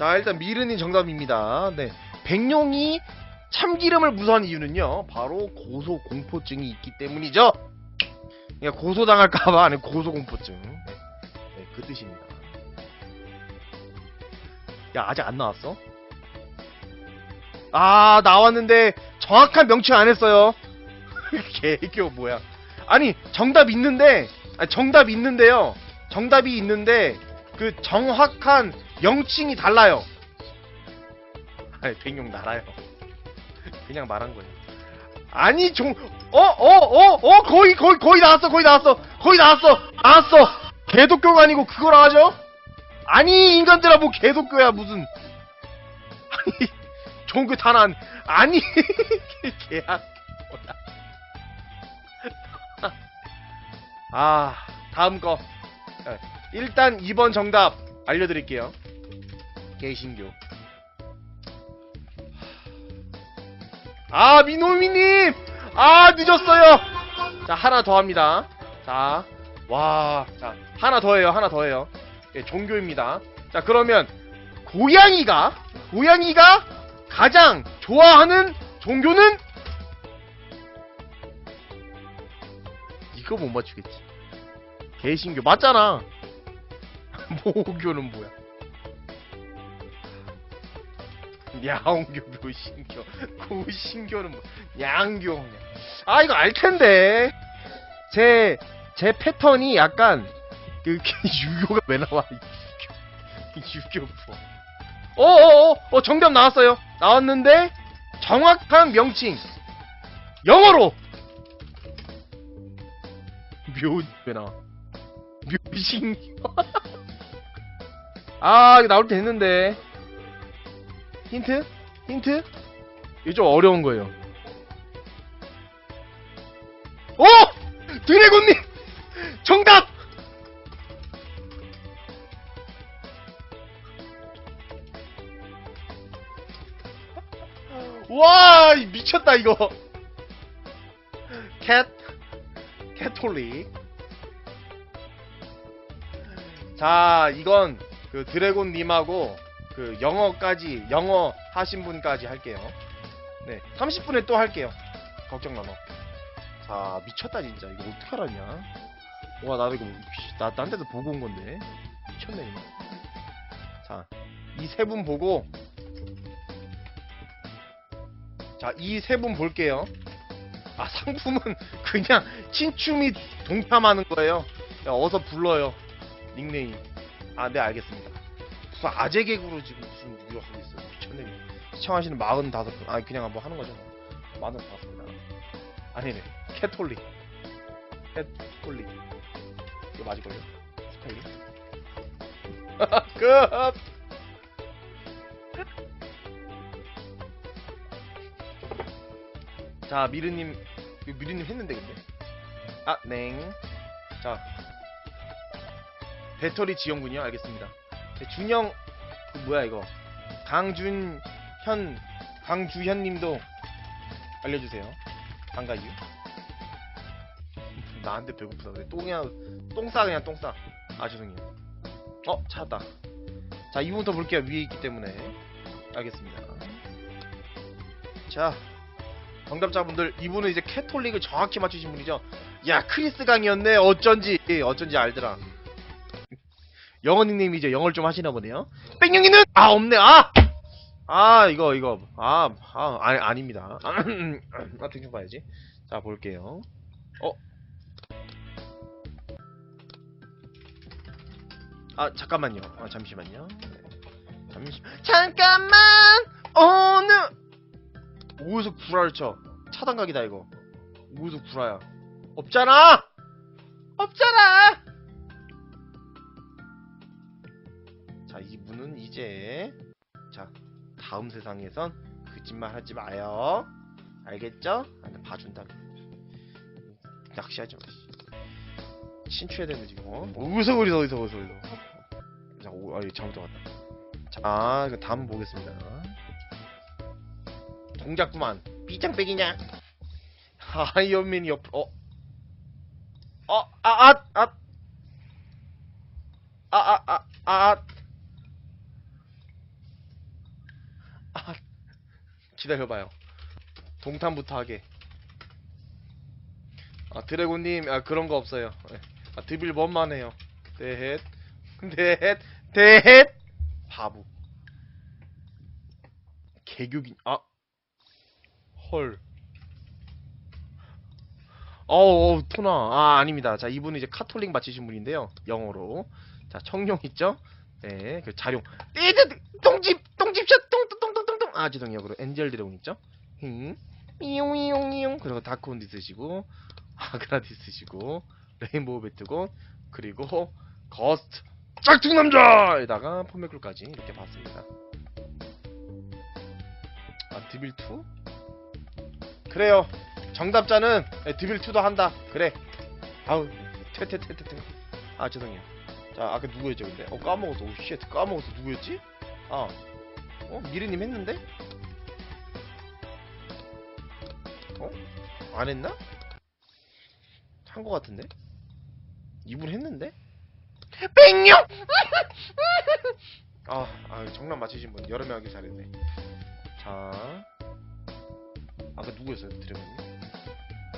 자 일단 미르님 정답입니다. 네, 백룡이 참기름을 무서워하는 이유는요. 바로 고소 공포증이 있기 때문이죠. 그러니까 고소 당할까봐 아니 고소 공포증. 네, 네, 그 뜻입니다. 야 아직 안 나왔어? 아 나왔는데 정확한 명칭 안 했어요. 개교 뭐야? 아니 정답 있는데 아니, 정답 있는데요. 정답이 있는데 그 정확한 명칭이 달라요. 아니 백룡 나라요. 그냥 말한 거예요. 아니 종 어 어 어 어 거의 거의 거의 나왔어 거의 나왔어 거의 나왔어 나왔어 개독교가 아니고 그거라 하죠? 아니 인간들아 뭐 개독교야 무슨 아니 종교 탄환 아니 개야 아 다음 거 네, 일단 2번 정답 알려드릴게요 개신교. 아 미노미님! 아 늦었어요! 자 하나 더 합니다. 자와자 하나 더 해요 하나 더 해요. 예, 종교입니다. 자 그러면 고양이가 고양이가 가장 좋아하는 종교는? 이거 못 맞추겠지. 개신교. 맞잖아. 모교는 뭐야 야옹교 묘신교 고신교는 뭐 양교 그냥. 아 이거 알 텐데. 제 제 패턴이 약간 그 유교가 왜 나와? 유교 뭐. 어어어 어, 정답 나왔어요. 나왔는데 정확한 명칭. 영어로. 묘 왜 나와? 묘신교. 아 이거 나올 때 됐는데 힌트? 힌트? 이게 좀 어려운 거예요. 오! 드래곤님! 정답! 와, 이 미쳤다, 이거. 캣, 캐톨릭. 자, 이건 그 드래곤님하고 그 영어까지 영어 하신 분까지 할게요. 네, 30분에 또 할게요. 걱정 마 너. 자, 미쳤다 진짜. 이거 어떻게 알았냐? 와, 나도 이거 나 나한테도 보고 온 건데 미쳤네 이거. 자, 이 세 분 보고 자, 이 세 분 볼게요. 아, 상품은 그냥 친추 및 동참하는 거예요. 야, 어서 불러요. 닉네임. 아, 네, 알겠습니다. 무슨 아재 개구로 지금 무슨 누구를 하고 있어요. 미쳤네. 시청하시는 45분. 아니, 그냥 한번 하는. 뭐. 45습니다 아니네. 캐톨릭. 캐톨릭. 이거 맞을걸요? 스펠링? 끝! 자, 미르님. 이거 미르님 했는데, 근데. 아, 냉. 자. 배터리 지원군이요? 알겠습니다. 네, 준영 그 뭐야 이거. 강준현 강주현님도 알려주세요. 반가유. 나한테 배고프다. 그래 똥이야 똥싸 그냥 똥싸. 아 죄송해요. 어 찾았다. 자 이분부터 볼게요. 위에 있기 때문에. 알겠습니다. 자 정답자분들 이분은 이제 캐톨릭을 정확히 맞추신 분이죠. 야 크리스 강이었네. 어쩐지. 어쩐지 알더라 영어 닉네임이죠. 영어를 좀 하시나 보네요. 뺑냥이는 아 없네. 아! 아 이거 이거 아, 아 아니 아닙니다. 아 등좀 봐야지. 자 볼게요. 어? 아 잠깐만요. 아 잠시만요. 잠시 잠깐만 어느 어디서 구라를 쳐? 차단각이다 이거. 어디서 구라야? 없잖아. 없잖아. 자, 이분은 이제 자, 다음 세상에선 거짓말 하지 마요. 알겠죠? 아, 나 봐준다. 낚시하지 마. 씨. 친추해야 되는데 지금. 어? 어디서 어디서 어디서 어디서 어디서. 자, 오, 아, 잘못 들어갔다. 자, 이거 다음 보겠습니다. 동작 그만. 삐장빼기냐? 아이언맨이 옆, 어? 어, 아, 아, 아. 아, 아, 아, 아. 기다려봐요. 동탄부터 하게. 아 드래곤님 아 그런 거 없어요. 예. 아 드빌 뭔만 해요. 대헷 대헷 대헷 바보. 개교긴 아 헐. 어우 토나 아 아닙니다. 자 이분은 이제 카톨릭 마치신 분인데요. 영어로 자 청룡 있죠? 네, 그 자룡. 띠드 똥집 똥집샷 똥똥똥똥똥. 아 죄송해요. 그리고 엔젤 드래곤 있죠? 힝. 이용이용이용 그리고 다크온디 쓰시고 아그라디 쓰시고 레인보우 배트곤 그리고 거스트 짝퉁 남자에다가 폼메쿨까지 이렇게 봤습니다. 아 드빌 2? 그래요. 정답자는 네, 드빌 2도 한다. 그래. 아우 퇴퇴퇴퇴퇴. 아 죄송해요. 자 아까 누구였죠 근데? 어 까먹었어. 오쉣 까먹었어. 누구였지? 아 어? 미르님 했는데? 어? 안 했나? 한 거 같은데? 이분 했는데? 백룡! 아, 아, 정답 맞히신 분명 하기 잘했네. 자, 아까 누구였어요, 드래곤님?